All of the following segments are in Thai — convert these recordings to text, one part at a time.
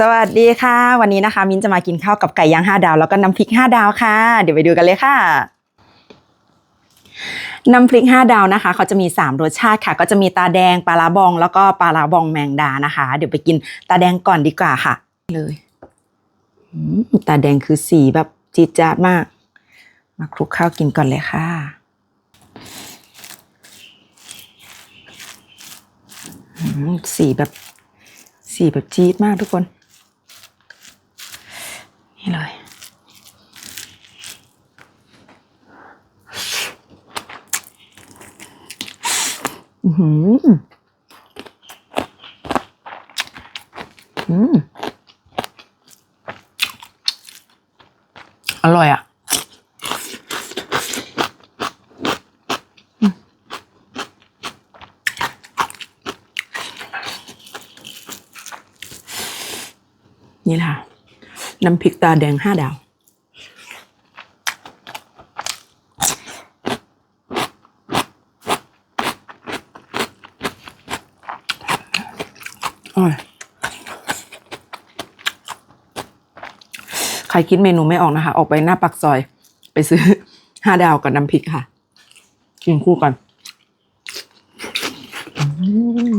สวัสดีค่ะ วันนี้นะคะ มิ้นจะมากินข้าวกับไก่ย่างห้าดาวแล้วก็น้ำพริกห้าดาวค่ะ เดี๋ยวไปดูกันเลยค่ะน้ำพริกห้าดาวนะคะเขาจะมี 3 รสชาติค่ะ ก็จะมีตาแดงปลาลาบอง แล้วก็ปลาลาบองแมงดานะคะ เดี๋ยวไปกินตาแดงก่อนดีกว่าค่ะ เลยอืมตาแดงคือสีแบบจี๊ดจ๊าดมาก มาคลุกข้าวกินก่อนเลยค่ะอืมสีแบบสีแบบจี๊ดมากทุกคน นี่เลย อือหืออืมอร่อยอะนี่แหละค่ะ น้ำพริกตาแดงห้าดาว อร่อย ใครคิดเมนูไม่ออกนะคะ ออกไปหน้าปักซอย ไปซื้อห้าดาวกับน้ำพริกค่ะ กินคู่กันอืม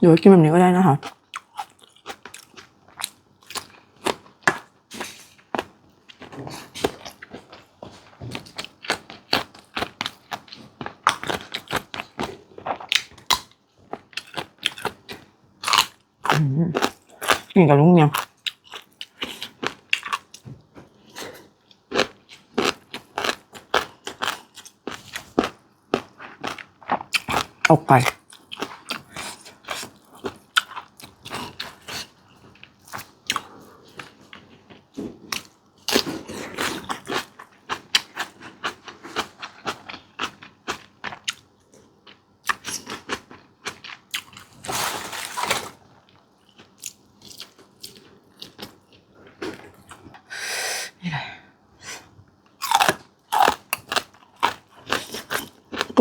อ๋อเดี๋ยวกินแบบนี้ก็ได้นะคะกินกับลุงเนี่ยเอาไป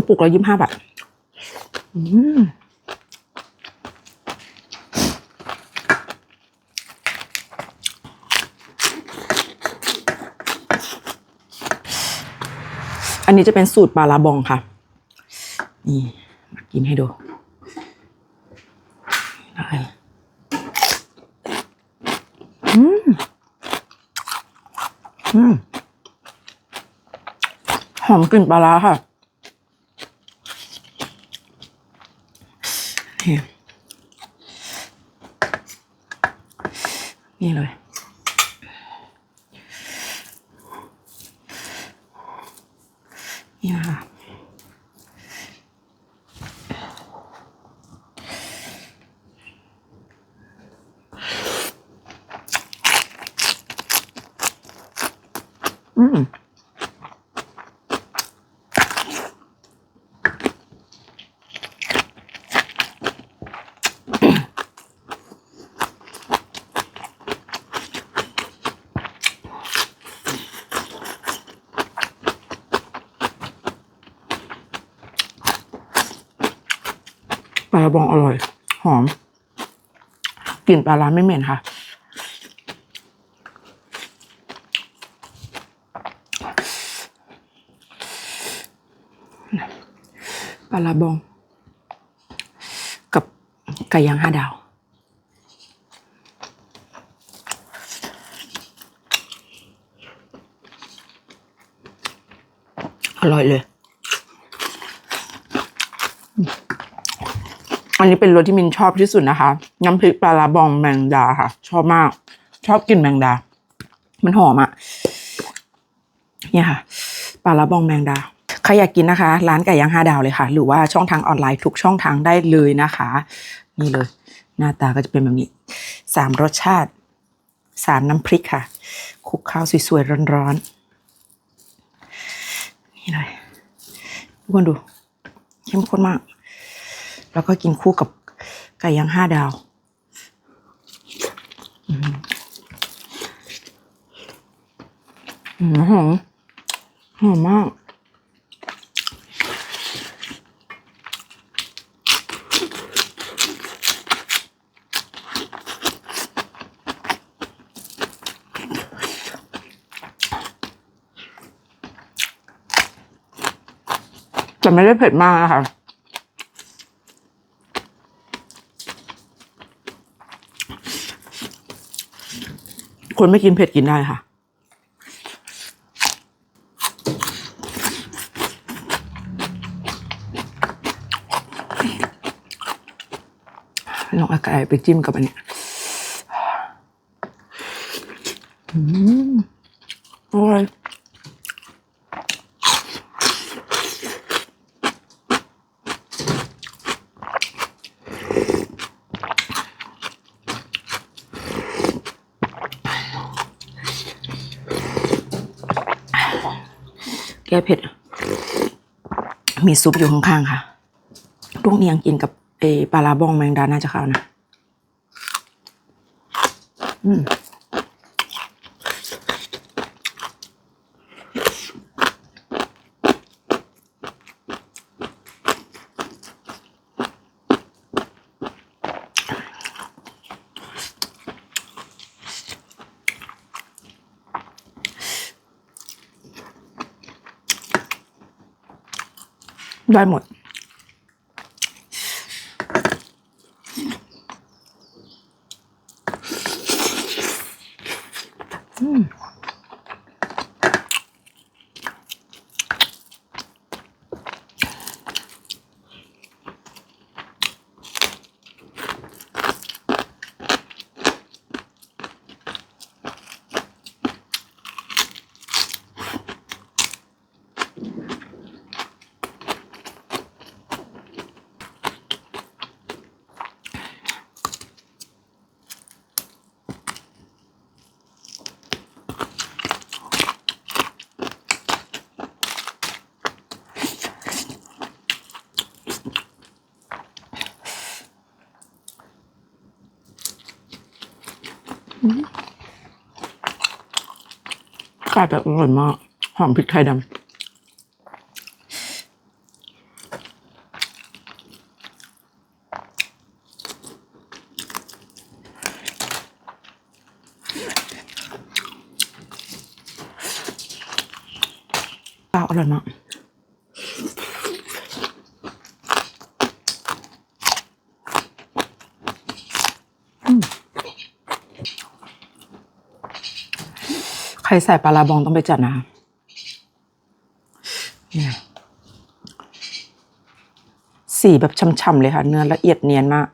ปุกละยี่สิบห้าบาทอืมอันนี้จะเป็นสูตรปลาลาบองค่ะ นี่มากินให้ดูได้อืม อืม หอมกลิ่นปลาร้าค่ะ นี่นี่เลย นี่นะคะอืม ปลาบองอร่อย หอมกลิ่นปลาร้าไม่เหม็นค่ะ ปลาร้าบอง กับไก่ย่างห้าดาวอร่อยเลย อันนี้เป็นรสที่มินชอบที่สุดนะคะ น้ำพริกปลาลาบองแมงดาค่ะ ชอบมาก ชอบกลิ่นแมงดา มันหอมอะ่ะเนี่ยค่ะปลาลาบองแมงดาใครอยากกินนะคะ ร้านไก่ย่างห้าดาวเลยค่ะ หรือว่าช่องทางออนไลน์ทุกช่องทางได้เลยนะคะ นี่เลย หน้าตาก็จะเป็นแบบนี้สามรสชาติสามน้ำพริกค่ะคลุกข้าวสวยๆร้อนๆนี่เลยทุกคนดูเข้มข้นมาก แล้วก็กินคู่กับไก่ย่างห้าดาวหอมหอมหอมมากจะไม่ได้เผ็ดมากนะคะ คนไม่กินเผ็ดกินได้ค่ะ ลองอากาศไปจิ้มกับอันนี้อืมอร่อย แก้เผ็ด มีซุปอยู่ข้างๆค่ะลูกเนียงกินกับเออปลาลาบองแมงดาน่าจะเข้านะ อืม ได้หมด ไก่แบบอร่อยมาก หอมพริกไทยดำข้าวอร่อยมาก ใครใส่ปลาลาบองต้องไปจัดนะเนี่ยสีแบบช่ำๆเลยค่ะ เนื้อละเอียดเนียนมาก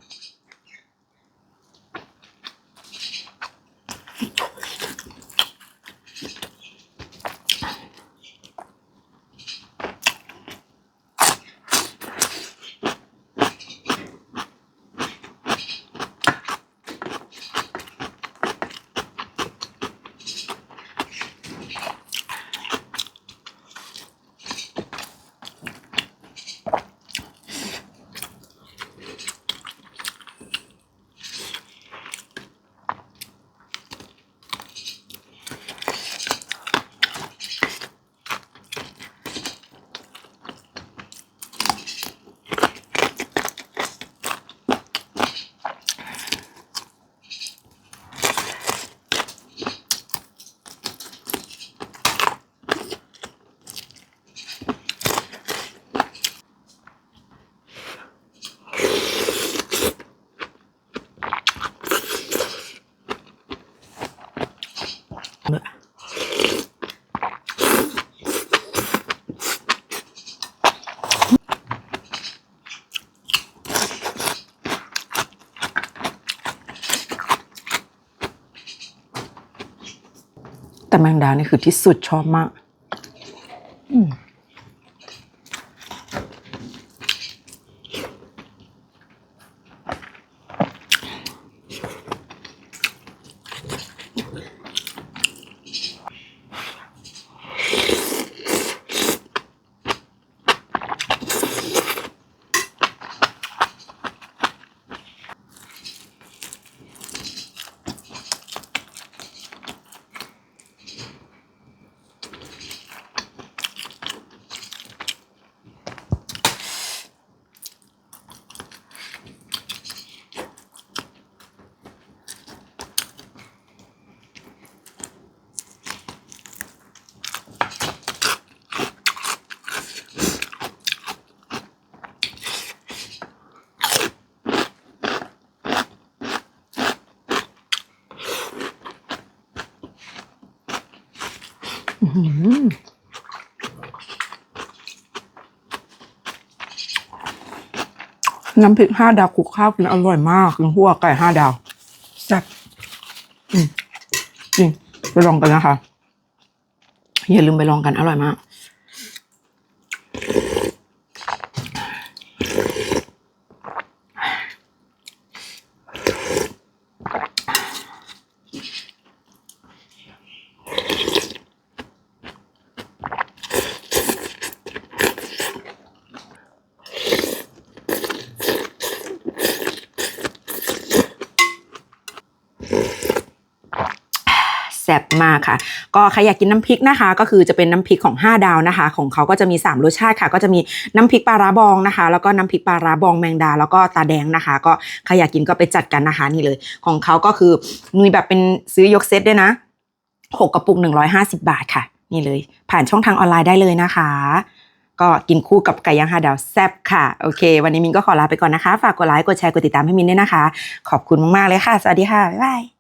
แต่แมงดานี่คือที่สุดชอบมาก อืม น้ำพริกห้าดาวคลุกข้าวกินอร่อยมากกินหัวไก่ห้าดาวแซ่บจริงไปลองกันนะคะ อย่าลืมไปลองกันอร่อยมาก แซ่บมากค่ะ ก็ใครอยากกินน้ำพริกนะคะ ก็คือจะเป็นน้ำพริกของ 5 ดาวนะคะ ของเขาก็จะมี 3 รสชาติค่ะ ก็จะมีน้ำพริกปลาร้าบองนะคะ แล้วก็น้ำพริกปลาร้าบองแมงดา แล้วก็ตาแดงนะคะ ก็ใครอยากกินก็ไปจัดกันนะคะนี่เลย ของเขาก็คือมีแบบเป็นซื้อยกเซตด้วยนะหกกระปุก 150 บาทค่ะ นี่เลย ผ่านช่องทางออนไลน์ได้เลยนะคะ ก็กินคู่กับไก่ย่างห้าดาวแซ่บค่ะ โอเค วันนี้มินก็ขอลาไปก่อนนะคะ ฝากกดไลค์กดแชร์กดติดตามให้มินด้วยนะคะ ขอบคุณมากๆเลยค่ะ สวัสดีค่ะ บ๊ายบาย